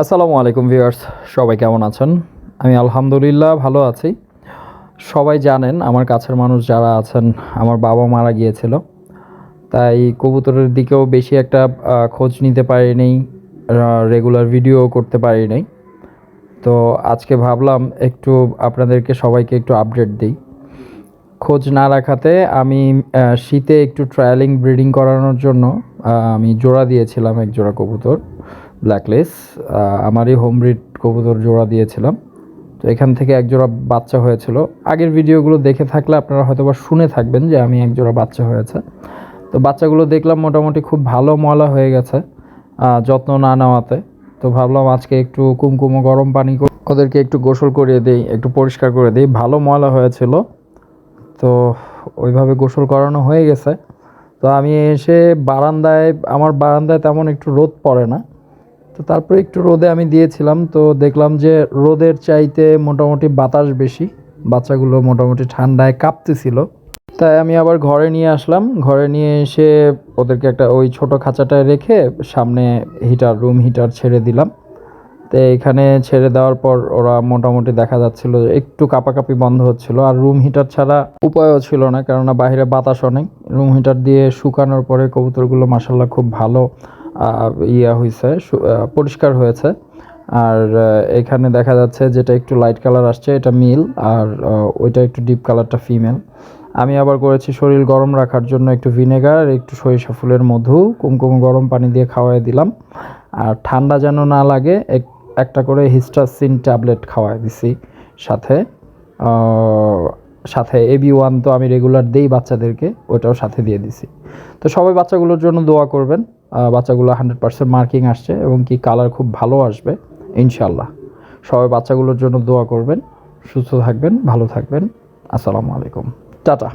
আসসালামু আলাইকুম ভিউয়ার্স, সবাই কেমন আছেন? আমি আলহামদুলিল্লাহ ভালো আছি। সবাই জানেন আমার কাছের মানুষ যারা আছেন, আমার বাবা মারা গিয়েছিল। তাই কবুতরের দিকেও বেশি একটা খোঁজ নিতে পারিনি রেগুলার ভিডিও করতে পারিনি। তো আজকে ভাবলাম একটু আপনাদেরকে সবাইকে একটু আপডেট দিই। খোঁজ না রাখাতে আমি শীতে একটু ট্রায়ালিং ব্রিডিং করানোর জন্য আমি জোড়া দিয়েছিলাম এক জোড়া কবুতর। ব্ল্যাকলেস আমারই হোম ব্রিড কবুতর জোড়া দিয়েছিলাম। তো এখান থেকে এক জোড়া বাচ্চা হয়েছিল। আগের ভিডিওগুলো দেখে থাকলে আপনারা হয়তো বা শুনে থাকবেন যে আমি এক জোড়া বাচ্চা হয়েছে। তো বাচ্চাগুলো দেখলাম মোটামুটি খুব ভালো ময়লা হয়ে গেছে যত্ন না নেওয়াতে। তো ভাবলাম আজকে একটু কুমকুমো গরম পানি ওদেরকে একটু গোসল করিয়ে দিই, একটু পরিষ্কার করে দিই। ভালো ময়লা হয়েছিল। তো ওইভাবে গোসল করানো হয়ে গেছে। তো আমি এসে বারান্দায়, আমার বারান্দায় তেমন একটু রোদ পড়ে না। তো তারপরে একটু রোদে আমি দিয়েছিলাম, তো দেখলাম যে রোদের চাইতে মোটামুটি বাতাস বেশি, বাচ্চাগুলো মোটামুটি ঠান্ডায় কাঁপতেছিল। তাই আমি আবার ঘরে নিয়ে আসলাম, ঘরে নিয়ে এসে ওদেরকে একটা ওই ছোট খাঁচাটায় রেখে সামনে হিটার রুম হিটার ছেড়ে দিলাম। তো এখানে ছেড়ে দেওয়ার পর ওরা মোটামুটি দেখা যাচ্ছিল একটু কাপাকাপি বন্ধ হচ্ছিল। আর রুম হিটার ছাড়া উপায়ও ছিল না, কেননা বাইরে বাতাস অনেক। রুম হিটার দিয়ে শুকানোর পরে কবুতরগুলো মাসাল্লাহ খুব ভালো ইয়া হয়েছে পরিষ্কার হয়েছে। আর এখানে দেখা যাচ্ছে যেটা একটু লাইট কালার আসছে, এটা মিল আর ওইটা একটু ডিপ কালারটা ফিমেল আমি আবার করেছি শরীর গরম রাখার জন্য একটু ভিনেগার একটু সরিষা ফুলের মধু, কুমকুম গরম পানি দিয়ে খাওয়াই দিলাম। আর ঠান্ডা যেন না লাগে এক- একটা করে হিস্টাসিন ট্যাবলেট খাওয়াই দিছি সাথে। সাথে এবি ওয়ান তো আমি রেগুলার দেই বাচ্চাদেরকে ওটাও সাথে দিয়ে দিছি। তো সবাই বাচ্চাগুলোর জন্য দোয়া করবেন। বাচ্চাগুলো হান্ড্রেড পার্সেন্ট মার্কিং আসছে এবং কি কালার খুব ভালো আসবে ইনশাল্লাহ সবাই বাচ্চাগুলোর জন্য দোয়া করবেন। সুস্থ থাকবেন, ভালো থাকবেন। আসসালামু আলাইকুম। টাটা।